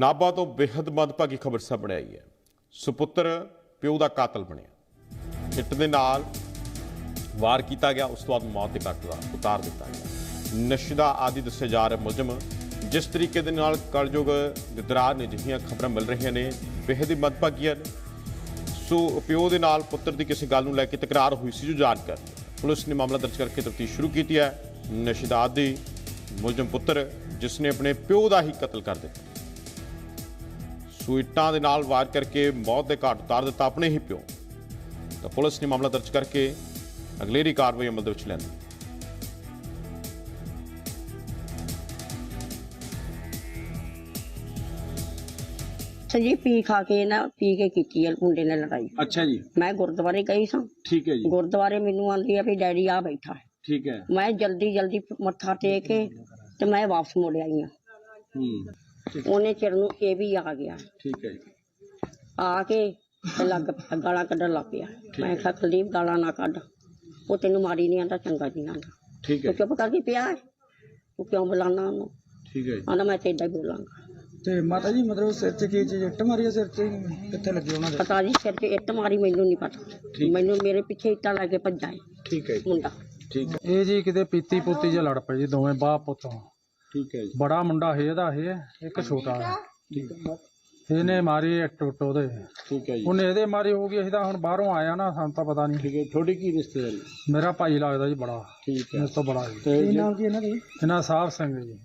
ਨਾਬਾ ਤੋਂ ਬੇहद ਮਦਭਾਗੀ ਖਬਰ ਸਾਹਮਣੇ ਆਈ ਹੈ। ਸੁਪੁੱਤਰ ਪਿਓ ਦਾ ਕਾਤਲ ਬਣਿਆ। ਇੱਟ ਦੇ ਨਾਲ ਵਾਰ ਕੀਤਾ ਗਿਆ, ਉਸ ਤੋਂ ਬਾਅਦ ਮੌਤ ਦੇ ਘਾਟ ਦਾ ਉਤਾਰ ਦਿੱਤਾ ਗਿਆ। ਨਸ਼ਦਾ ਆਦਿ ਦੱਸੇ ਜਾ ਰਹੇ ਮੁਲਜ਼ਮ ਜਿਸ ਤਰੀਕੇ ਦੇ ਨਾਲ ਕਲਯੁਗ ਗਦਰਾਰ ਨੇ ਜਿਹੀਆਂ ਖਬਰਾਂ ਮਿਲ ਰਹੀਆਂ ਨੇ ਬੇहद ਹੀ ਮਦਭਾਗੀਆਂ ਨੇ। ਸੋ ਪਿਓ ਦੇ ਨਾਲ ਪੁੱਤਰ ਦੀ ਕਿਸੇ ਗੱਲ ਨੂੰ ਲੈ ਕੇ ਤਕਰਾਰ ਹੋਈ ਸੀ, ਜੋ ਜਾਂਚ ਕਰ ਪੁਲਿਸ ਨੇ ਮਾਮਲਾ ਦਰਜ ਕਰਕੇ ਤਫਤੀਸ਼ ਸ਼ੁਰੂ ਕੀਤੀ ਹੈ। ਨਸ਼ਦਾ ਆਦਿ ਮੁਲਜ਼ਮ ਪੁੱਤਰ, ਜਿਸ ਨੇ ਆਪਣੇ ਪਿਓ ਦਾ ਹੀ ਕਤਲ ਕਰ ਦਿੱਤਾ। ਸੂਈਟਾਂ ਦੇ ਨਾਲ ਵਾਰ ਕਰਕੇ ਮੌਤ ਦੇ ਘਾਟ ਉਤਾਰ ਦਿੱਤਾ ਆਪਣੇ ਹੀ ਪਿਓ। ਤਾਂ ਪੁਲਿਸ ਨੇ ਮਾਮਲਾ ਦਰਜ ਕਰਕੇ ਅਗਲੇਰੀ ਕਾਰਵਾਈ ਅਮਲ ਦੇ ਵਿੱਚ ਲੈਂਦੀ ਜੀ ਪੀ ਖਾ ਕੇ ਨਾ ਪੀ ਕੇ ਕੀਤੀ ਹੈ ਮੁੰਡੇ ਨੇ ਲੜਾਈ। ਅੱਛਾ ਜੀ। ਮੈਂ ਗੁਰਦੁਆਰੇ ਗਈ ਸਾਂ। ਠੀਕ ਹੈ ਜੀ। ਗੁਰਦੁਆਰੇ ਮੈਨੂੰ ਆਂਦੀ ਆ ਵੀ ਡੈਡੀ ਆ ਬੈਠਾ ਹੈ। ਠੀਕ ਹੈ। ਮੈਂ ਜਲਦੀ ਜਲਦੀ ਮੱਥਾ ਟੇਕ ਕੇ ਤੇ ਮੈਂ ਵਾਪਸ ਮੁੜ ਆਈ ਆ ਹੂੰ। ਉਹਨੇ ਚਿਰ ਨੂੰ ਇਹ ਵੀ ਆ ਗਿਆ। ਠੀਕ ਹੈ ਜੀ। ਆ ਕੇ ਤੇ ਲੱਗ ਪਿਆ, ਗਾਲਾਂ ਕੱਢਣ ਲੱਗ ਪਿਆ। ਮੈਂ ਕਿਹਾ ਕੁਲਦੀਪ ਗਾਲਾਂ ਨਾ ਕੱਢ। ਉਹ ਤੈਨੂੰ ਮਾਰੀ ਨਹੀਂ ਆਂਦਾ ਚੰਗਾ ਨਹੀਂ ਆਂਦਾ। ਠੀਕ ਹੈ ਤੂੰ ਚੁੱਪ ਕਰਕੇ ਪਿਆ ਹੈ? ਤੂੰ ਕਿਉਂ ਬੁਲਾਣਾ ਉਹਨੂੰ? ਠੀਕ ਹੈ ਜੀ। ਆਂਦਾ ਮੈਂ ਤੇ ਏਦਾਂ ਹੀ ਬੋਲਾਂਗਾ। ਤੇ ਮਾਤਾ ਜੀ ਮਤਲਬ ਸਿਰ 'ਚ ਕੀ ਚੀਜ਼ ਇੱਟ ਮਾਰੀ ਆ ਸਿਰ 'ਚ? ਕਿੱਥੇ ਲੱਗੀ ਉਹਨਾਂ ਦੇ? ਪਤਾ ਜੀ ਸਿਰ ਤੇ ਇੱਟ ਮਾਰੀ ਮੈਨੂੰ ਨਹੀਂ ਪਤਾ। ਮੈਨੂੰ ਮੇਰੇ ਪਿੱਛੇ ਇੱਟਾਂ ਲਾ ਕੇ ਭੱਜਾ ਹੈ ਠੀਕ ਹੈ ਜੀ। ਮੁੰਡਾ। ਠੀਕ ਹੈ। ਇਹ ਜੀ ਕਿਤੇ ਪੀਤੀ ਪੁੱਤੀ ਜਿਹਾ ਲੜ ਪਏ ਜੀ ਦੋਵੇਂ ਬਾਪ ਪੁੱਤ। ਠੀਕ ਹੈ ਜੀ। ਬੜਾ ਮੁੰਡਾ ਹੈ ਇਹਦਾ ਇਹ ਇੱਕ ਛੋਟਾ। ਹੈ ਠੀਕ ਹੈ। ਇਹਨੇ ਮਾਰੀ ਉੱਟ ਉਹਦੇ। ਠੀਕ ਹੈ ਜੀ। ਉਹਨੇ ਇਹਦੇ ਮਾਰੀ ਹੋਊਗੀ ਅਸੀਂ ਤਾਂ ਹੁਣ ਬਾਹਰੋਂ ਆਇਆ ਨਾ ਸਾਨੂੰ ਤਾਂ ਪਤਾ ਨਹੀਂ। ਠੀਕ ਹੈ ਤੁਹਾਡੀ ਕੀ ਰਿਸ਼ਤੇਦਾਰੀ? ਮੇਰਾ ਭਾਈ ਲੱਗਦਾ ਜੀ ਬੜਾ। ਠੀਕ ਹੈ। ਮੇਰੇ ਤੋਂ ਬੜਾ ਜੀ। ਤੇ ਕੀ ਨਾਮ ਜੀ ਇਹਨਾਂ ਦੇ? ਇਹਨਾਂ ਸਾਹਿਬ ਸਿੰਘ ਜੀ।